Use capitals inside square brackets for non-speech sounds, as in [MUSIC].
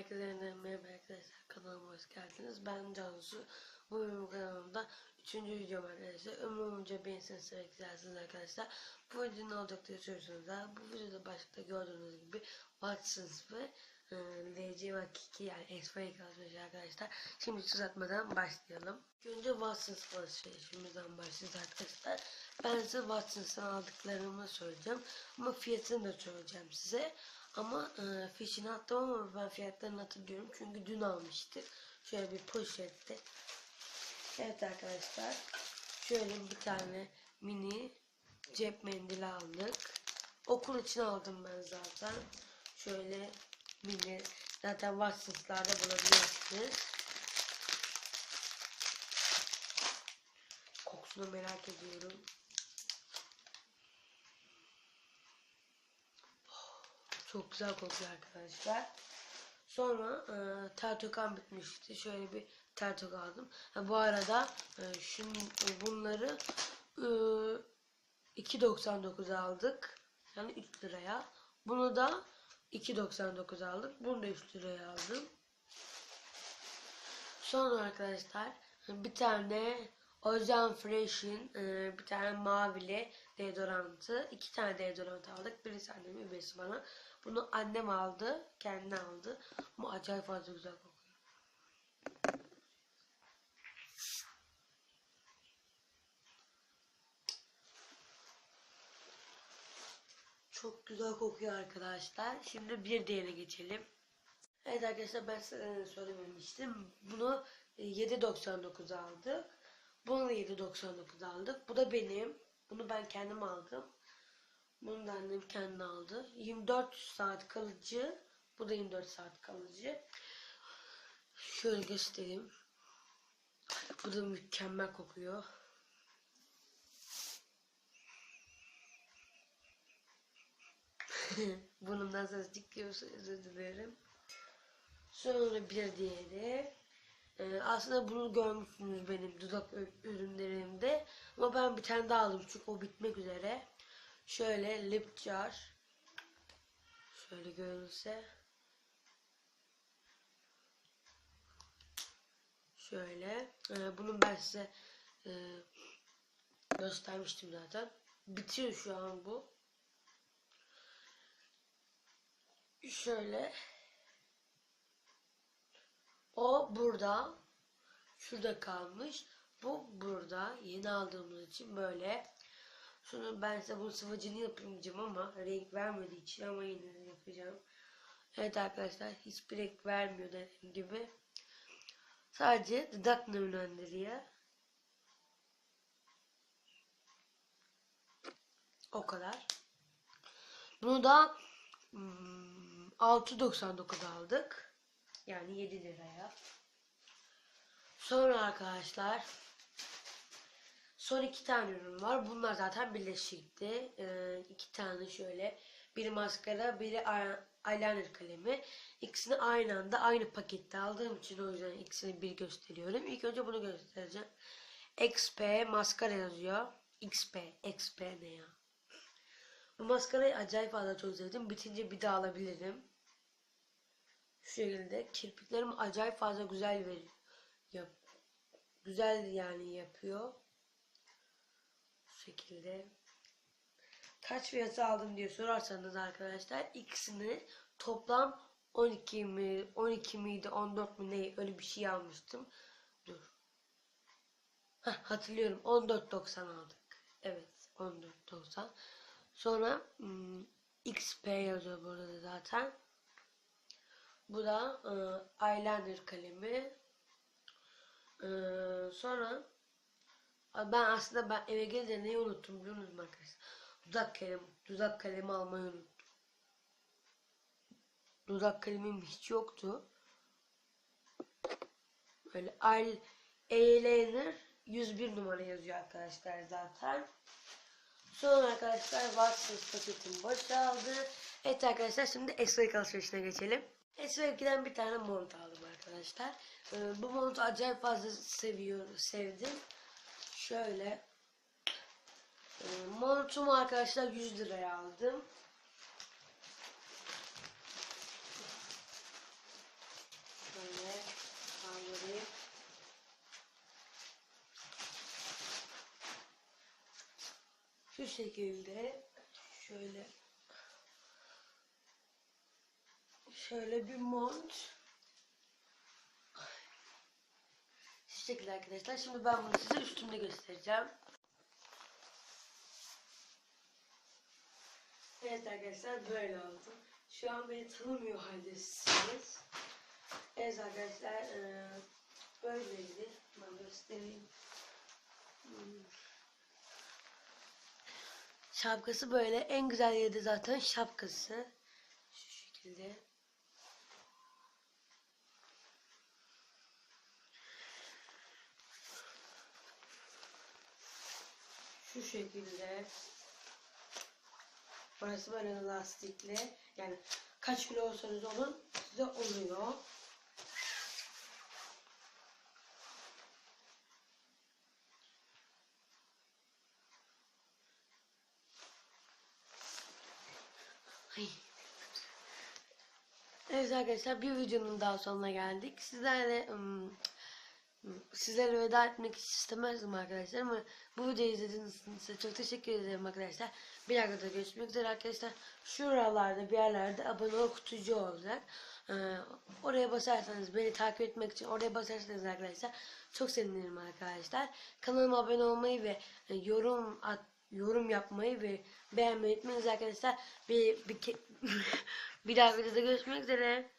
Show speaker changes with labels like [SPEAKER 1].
[SPEAKER 1] Herkese merhaba arkadaşlar kanalıma hoş geldiniz. Ben Cansu. Bu benim kanalımda 3. videom arkadaşlar. Ömrümce beğenirseniz sevmek istersiniz arkadaşlar. Bu video ne olacak diye soruyorsunuz da. Bu videoda başlıkta gördüğünüz gibi Watsons ve e, LC ve Kiki yani X-Ray çalışmış arkadaşlar. Şimdi uzatmadan başlayalım. Önce Watsons alışverişimizden başlayacağız arkadaşlar. Ben size Watsons'tan aldıklarımı söyleyeceğim. Ama fiyatını da söyleyeceğim size. Ama e, fişini attım ama ben fiyatlarını hatırlıyorum. Çünkü dün almıştık. Şöyle bir poşette. Evet arkadaşlar. Şöyle bir tane mini cep mendili aldık. Okul için aldım ben zaten. Şöyle mini zaten Watsons'larda bulabilirsiniz. Kokusunu merak ediyorum. Çok güzel kokuyor arkadaşlar. Sonra e, tertokan bitmişti. Şöyle bir tertok aldım. Ha, bu arada e, şun, e, bunları e, 2.99 aldık. Yani 3 liraya. Bunu da 2.99 aldık. Bunu da 3 liraya aldım. Sonra arkadaşlar bir tane Ozan Fresh'in e, bir tane mavili deodorantı. iki tane deodorant aldık. Birisi anneme birisi bana. Bunu annem aldı. Kendi aldı. Ama acayip fazla güzel kokuyor. Çok güzel kokuyor arkadaşlar. Şimdi bir diğerine geçelim. Evet arkadaşlar ben size söylememiştim. Bunu e, 7.99 aldık. Bunu da 7.99 aldık. Bu da benim. Bunu ben kendim aldım. Bunu da annem kendi aldı. 24 saat kalıcı. Bu da 24 saat kalıcı. Şöyle göstereyim. Bu da mükemmel kokuyor. [LAUGHS] Bundan ses çıkıyorsa özür dilerim. Sonra bir diğeri. Aslında bunu görmüşsünüz benim dudak ürünlerimde. Ama ben bir tane daha aldım çünkü o bitmek üzere. Şöyle lip jar. Şöyle görünse. Şöyle. Ee, bunu ben size e, göstermiştim zaten. Bitiyor şu an bu. Şöyle. O burada. Şurada kalmış. Bu burada. Yeni aldığımız için böyle. Sonra ben size bunun sıvacını yapayım diyeceğim ama renk vermediği için ama yine yapacağım. Evet arkadaşlar hiçbir renk vermiyor dediğim gibi. Sadece dudak nemlendiriyor. O kadar. Bunu da hmm, 6.99 aldık. Yani 7 liraya. Sonra arkadaşlar son iki tane ürün var. Bunlar zaten birleşikti. Ee, iki tane şöyle. Biri maskara, biri eye- eyeliner kalemi. İkisini aynı anda aynı pakette aldığım için o yüzden ikisini bir gösteriyorum. İlk önce bunu göstereceğim. XP maskara yazıyor. XP, XP ne ya? Bu maskarayı acayip fazla çok sevdim. Bitince bir daha alabilirim. Şu şekilde kirpiklerim acayip fazla güzel veriyor. Yap. Güzel yani yapıyor. Bu şekilde. Kaç fiyatı aldım diye sorarsanız arkadaşlar ikisini toplam 12 mi 12 miydi 14 mi ne öyle bir şey almıştım. Dur. Heh, hatırlıyorum 14.90 aldık. Evet 14.90. Sonra hmm, XP yazıyor burada da zaten. Bu da e, eyeliner kalemi. E, sonra ben aslında ben eve gelince neyi unuttum biliyor musunuz arkadaşlar? Dudak kalemi, dudak kalemi almayı unuttum. Dudak kalemim hiç yoktu. Böyle eye- eyeliner 101 numara yazıyor arkadaşlar zaten. Sonra arkadaşlar Watsons paketim boşaldı. Evet arkadaşlar şimdi Esra'yı alışverişine geçelim. Esmevki'den bir tane mont aldım arkadaşlar. Ee, bu montu acayip fazla seviyorum, sevdim. Şöyle. Ee, montumu arkadaşlar 100 liraya aldım. Şöyle kaldırayım. Şu şekilde şöyle şöyle bir mont şu şekilde arkadaşlar. Şimdi ben bunu size üstümde göstereceğim. Evet arkadaşlar böyle oldu. Şu an beni tanımıyor haldesiniz. Evet arkadaşlar eee, böyleydi. Ben göstereyim. Şapkası böyle. En güzel yeri zaten şapkası. Şu şekilde. Şu şekilde. Burası böyle lastikli. Yani kaç kilo olsanız olun size oluyor. Evet arkadaşlar bir videonun daha sonuna geldik. Sizlerle sizlere veda etmek istemezdim arkadaşlar ama bu videoyu izlediğiniz için size çok teşekkür ederim arkadaşlar. Bir dakikada görüşmek üzere arkadaşlar. Şuralarda bir yerlerde abone ol kutucu olacak. Ee, oraya basarsanız beni takip etmek için oraya basarsanız arkadaşlar çok sevinirim arkadaşlar. Kanalıma abone olmayı ve e, yorum at yorum yapmayı ve beğenmeyi unutmayınız arkadaşlar. Bir bir, [LAUGHS] bir daha videoda görüşmek üzere.